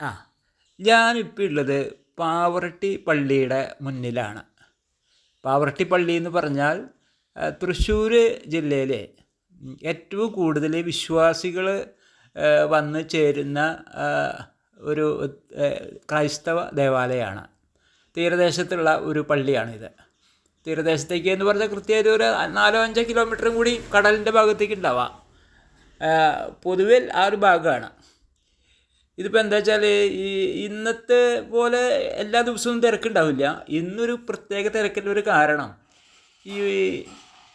ആ ഞാനിപ്പോൾ ഉള്ളത് പാവറട്ടി പള്ളിയുടെ മുന്നിലാണ്. പാവറട്ടി പള്ളി എന്ന് പറഞ്ഞാൽ തൃശ്ശൂർ ജില്ലയിലെ ഏറ്റവും കൂടുതൽ വിശ്വാസികൾ വന്ന് ചേരുന്ന ഒരു ക്രൈസ്തവ ദേവാലയമാണ്. തീരദേശത്തുള്ള ഒരു പള്ളിയാണിത്. തീരദേശത്തേക്ക് എന്ന് പറഞ്ഞാൽ കൃത്യമായിട്ട് ഒരു നാലോ അഞ്ചോ കിലോമീറ്ററും കൂടി കടലിന്റെ ഭാഗത്തേക്ക് ഉണ്ടാവാം. പൊതുവിൽ ആ ഒരു ഭാഗമാണ്. ഇതിപ്പോൾ എന്താ വെച്ചാൽ ഈ ഇന്നത്തെ പോലെ എല്ലാ ദിവസവും തിരക്കുണ്ടാവില്ല. ഇന്നൊരു പ്രത്യേക തിരക്കിന്റെ ഒരു കാരണം ഈ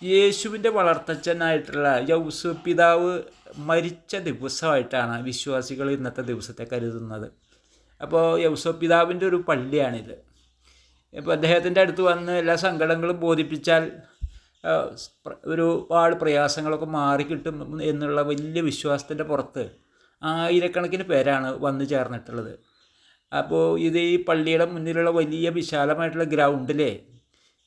യേശുവിന്റെ വളർത്തച്ഛനായിട്ടുള്ള യൗസു പിതാവ് മരിച്ച ദിവസമായിട്ടാണ് വിശ്വാസികൾ ഇന്നത്തെ ദിവസത്തെ കരുതുന്നത്. അപ്പോൾ യൗസോ പിതാവിന്റെ ഒരു പള്ളിയാണിത്. ഇപ്പോൾ അദ്ദേഹത്തിന്റെ അടുത്ത് വന്ന് എല്ലാ സങ്കടങ്ങളും ബോധിപ്പിച്ചാൽ ഒരുപാട് പ്രയാസങ്ങളൊക്കെ മാറിക്കിട്ടും എന്നുള്ള വലിയ വിശ്വാസത്തിന്റെ പുറത്ത് ആയിരക്കണക്കിന് പേരാണ് വന്നു ചേർന്നിട്ടുള്ളത്. അപ്പോൾ ഇത് ഈ പള്ളിയുടെ മുന്നിലുള്ള വലിയ വിശാലമായിട്ടുള്ള ഗ്രൗണ്ടിലെ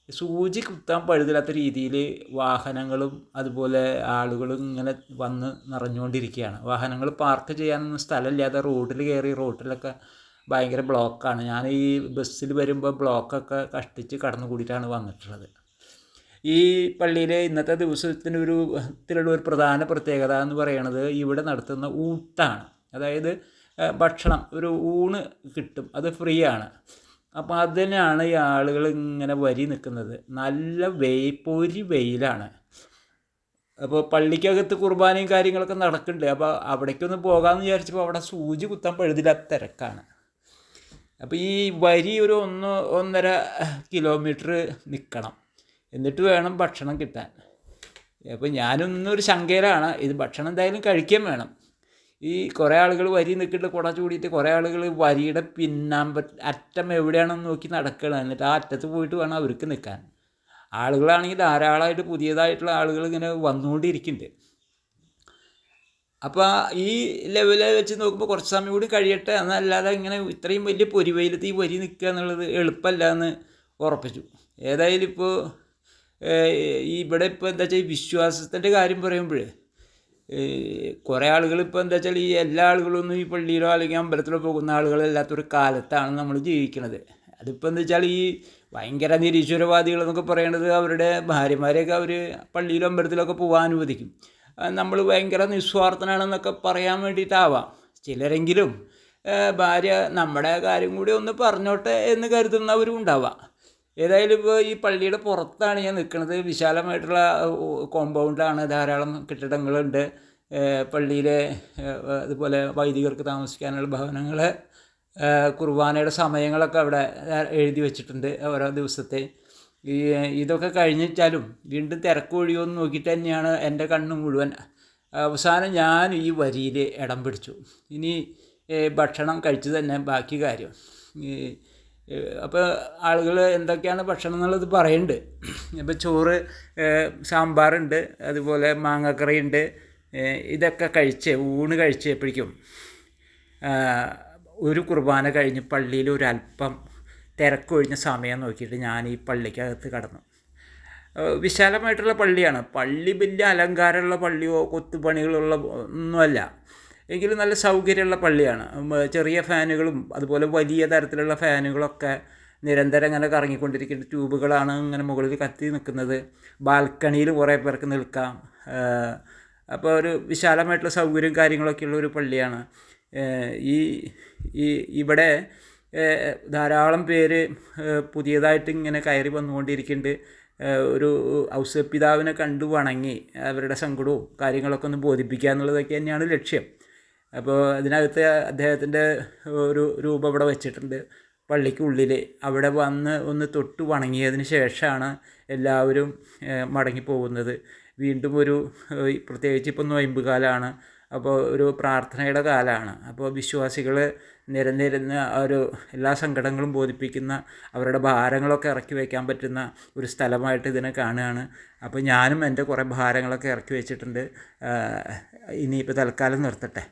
സൂചി കുത്താൻ പഴുതില്ലാത്ത രീതിയിൽ വാഹനങ്ങളും അതുപോലെ ആളുകളും ഇങ്ങനെ വന്ന് നിറഞ്ഞുകൊണ്ടിരിക്കുകയാണ്. വാഹനങ്ങൾ പാർക്ക് ചെയ്യാനൊന്നും സ്ഥലമില്ലാതെ റോഡിൽ കയറി റോഡിലൊക്കെ ഭയങ്കര ബ്ലോക്കാണ്. ഞാൻ ഈ ബസ്സിൽ വരുമ്പോൾ ബ്ലോക്കൊക്കെ കഷ്ടിച്ച് കടന്നു കൂടിയിട്ടാണ് വന്നിട്ടുള്ളത്. ഈ പള്ളിയിലെ ഇന്നത്തെ ദിവസത്തിന് ഒരു ത്തിലുള്ള ഒരു പ്രധാന പ്രത്യേകത എന്ന് പറയുന്നത് ഇവിടെ നടത്തുന്ന ഊട്ടാണ്. അതായത് ഭക്ഷണം ഒരു ഊണ് കിട്ടും അത് ഫ്രീ ആണ് അപ്പോൾ അതിനാണ് ഈ ആളുകൾ ഇങ്ങനെ വരി നിൽക്കുന്നത്. നല്ല വെയിൽ പൊരി വെയിലാണ്. അപ്പോൾ പള്ളിക്കകത്ത് കുർബാനയും കാര്യങ്ങളൊക്കെ നടക്കുന്നുണ്ട്. അപ്പോൾ അവിടേക്കൊന്ന് പോകാമെന്ന് വിചാരിച്ചപ്പോൾ അവിടെ സൂചി കുത്താൻ പഴുതില്ലാത്ത തിരക്കാണ്. അപ്പോൾ ഈ വരി ഒരു ഒന്ന് ഒന്നര കിലോമീറ്റർ നിൽക്കണം എന്നിട്ട് വേണം ഭക്ഷണം കിട്ടാൻ. അപ്പോൾ ഞാനൊന്നൊരു ശങ്കയിലാണ് ഇത് ഭക്ഷണം എന്തായാലും കഴിക്കാൻ വേണം. ഈ കുറേ ആളുകൾ വരി നിൽക്കിട്ട് കുട ചൂടിയിട്ട് കുറേ ആളുകൾ വരിയുടെ പിന്നാമ്പ അറ്റം എവിടെയാണെന്ന് നോക്കി നടക്കണം. എന്നിട്ട് ആ അറ്റത്ത് പോയിട്ട് വേണം അവർക്ക് നിൽക്കാൻ ആളുകളാണെങ്കിൽ ധാരാളമായിട്ട് പുതിയതായിട്ടുള്ള ആളുകൾ ഇങ്ങനെ വന്നുകൊണ്ടിരിക്കുന്നുണ്ട് അപ്പോൾ ഈ ലെവലിൽ വെച്ച് നോക്കുമ്പോൾ കുറച്ച് സമയം കൂടി കഴിയട്ടെ. എന്നല്ലാതെ ഇങ്ങനെ ഇത്രയും വലിയ പൊരിവെയിലത്ത് ഈ വരി നിൽക്കുക എന്നുള്ളത് എളുപ്പമല്ല എന്ന് ഉറപ്പിച്ചു. ഏതായാലും ഇപ്പോൾ ഇവിടെ ഇപ്പോൾ എന്താ വെച്ചാൽ ഈ വിശ്വാസത്തിന്റെ കാര്യം പറയുമ്പോൾ കുറേ ആളുകൾ ഇപ്പോൾ എന്താ വെച്ചാൽ ഈ എല്ലാ ആളുകളൊന്നും ഈ പള്ളിയിലോ അല്ലെങ്കിൽ അമ്പലത്തിലോ പോകുന്ന ആളുകളല്ലാത്തൊരു കാലത്താണ് നമ്മൾ ജീവിക്കുന്നത് അതിപ്പോൾ എന്താ വെച്ചാൽ ഈ ഭയങ്കര നിരീശ്വരവാദികൾ എന്നൊക്കെ പറയണത് അവരുടെ ഭാര്യമാരെയൊക്കെ അവർ പള്ളിയിലോ അമ്പലത്തിലൊക്കെ പോകാൻ അനുവദിക്കും. നമ്മൾ ഭയങ്കര നിസ്വാർത്ഥനാണെന്നൊക്കെ പറയാൻ വേണ്ടിയിട്ടാവാം. ചിലരെങ്കിലും ഭാര്യ നമ്മുടെ കാര്യം കൂടി ഒന്ന് പറഞ്ഞോട്ടെ എന്ന് കരുതുന്നവരും ഉണ്ടാവാം. ഏതായാലും ഇപ്പോൾ ഈ പള്ളിയുടെ പുറത്താണ് ഞാൻ നിൽക്കുന്നത്. വിശാലമായിട്ടുള്ള കോമ്പൗണ്ടാണ് ധാരാളം കെട്ടിടങ്ങളുണ്ട്. പള്ളിയിലെ അതുപോലെ വൈദികർക്ക് താമസിക്കാനുള്ള ഭവനങ്ങൾ കുർബാനയുടെ സമയങ്ങളൊക്കെ അവിടെ എഴുതി വെച്ചിട്ടുണ്ട് ഓരോ ദിവസത്തെ. ഈ ഇതൊക്കെ കഴിഞ്ഞിട്ടാലും വീണ്ടും തിരക്ക് ഒഴിയുമെന്ന് നോക്കിയിട്ട് തന്നെയാണ് എന്റെ കണ്ണ് മുഴുവൻ. അവസാനം ഞാൻ ഈ വരിയിൽ ഇടം പിടിച്ചു. ഇനി ഭക്ഷണം കഴിച്ചു തന്നെ ബാക്കി കാര്യം. അപ്പോൾ ആളുകൾ എന്തൊക്കെയാണ് ഭക്ഷണം എന്നുള്ളത് പറയുന്നുണ്ട് ഇപ്പോൾ ചോറ് സാമ്പാറുണ്ട് അതുപോലെ മാങ്ങക്കറി ഉണ്ട് ഇതൊക്കെ കഴിച്ച് ഊണ് കഴിച്ചപ്പോഴേക്കും ഒരു കുർബാന കഴിഞ്ഞ് പള്ളിയിൽ ഒരല്പം തിരക്കൊഴിഞ്ഞ സമയം നോക്കിയിട്ട് ഞാൻ ഈ പള്ളിക്കകത്ത് കടന്നു. വിശാലമായിട്ടുള്ള പള്ളിയാണ്. പള്ളി വലിയ അലങ്കാരമുള്ള പള്ളിയോ കൊത്തുപണികളുള്ള ഒന്നുമല്ല. എങ്കിലും നല്ല സൗകര്യമുള്ള പള്ളിയാണ്. ചെറിയ ഫാനുകളും അതുപോലെ വലിയ തരത്തിലുള്ള ഫാനുകളൊക്കെ നിരന്തരം ഇങ്ങനെ കറങ്ങിക്കൊണ്ടിരിക്കുന്ന ട്യൂബുകളാണ് ഇങ്ങനെ മുകളിൽ കത്തി നിൽക്കുന്നത്. ബാൽക്കണിയിൽ കുറേ പേർക്ക് നിൽക്കാം. അപ്പോൾ ഒരു വിശാലമായിട്ടുള്ള സൗകര്യവും കാര്യങ്ങളൊക്കെ ഉള്ള ഒരു പള്ളിയാണ്. ഈ ഈ ഇവിടെ ധാരാളം പേര് പുതിയതായിട്ട് ഇങ്ങനെ കയറി വന്നുകൊണ്ടിരിക്കുന്നുണ്ട്. ഒരു ഔസപിതാവിനെ കണ്ടു വണങ്ങി അവരുടെ സങ്കടവും കാര്യങ്ങളൊക്കെ ഒന്ന് ബോധിപ്പിക്കുക എന്നുള്ളതൊക്കെ തന്നെയാണ് ലക്ഷ്യം. അപ്പോൾ അതിനകത്ത് അദ്ദേഹത്തിന്റെ ഒരു രൂപം ഇവിടെ വെച്ചിട്ടുണ്ട്. പള്ളിക്കുള്ളിൽ അവിടെ വന്ന് ഒന്ന് തൊട്ട് വണങ്ങിയതിന് ശേഷമാണ് എല്ലാവരും മടങ്ങിപ്പോകുന്നത് വീണ്ടും ഒരു പ്രത്യേകിച്ച് ഇപ്പോൾ നൊയമ്പ് കാലമാണ് അപ്പോൾ ഒരു പ്രാർത്ഥനയുടെ കാലമാണ് അപ്പോൾ വിശ്വാസികൾ നിരന്നിരുന്ന് ഒരു എല്ലാ സങ്കടങ്ങളും ബോധിപ്പിക്കുന്ന അവരുടെ ഭാരങ്ങളൊക്കെ ഇറക്കി വയ്ക്കാൻ പറ്റുന്ന ഒരു സ്ഥലമായിട്ട് ഇതിനെ കാണുകയാണ്. അപ്പോൾ ഞാനും എന്റെ കുറേ ഭാരങ്ങളൊക്കെ ഇറക്കി വെച്ചിട്ടുണ്ട്. ഇനിയിപ്പോൾ തൽക്കാലം നിർത്തട്ടെ.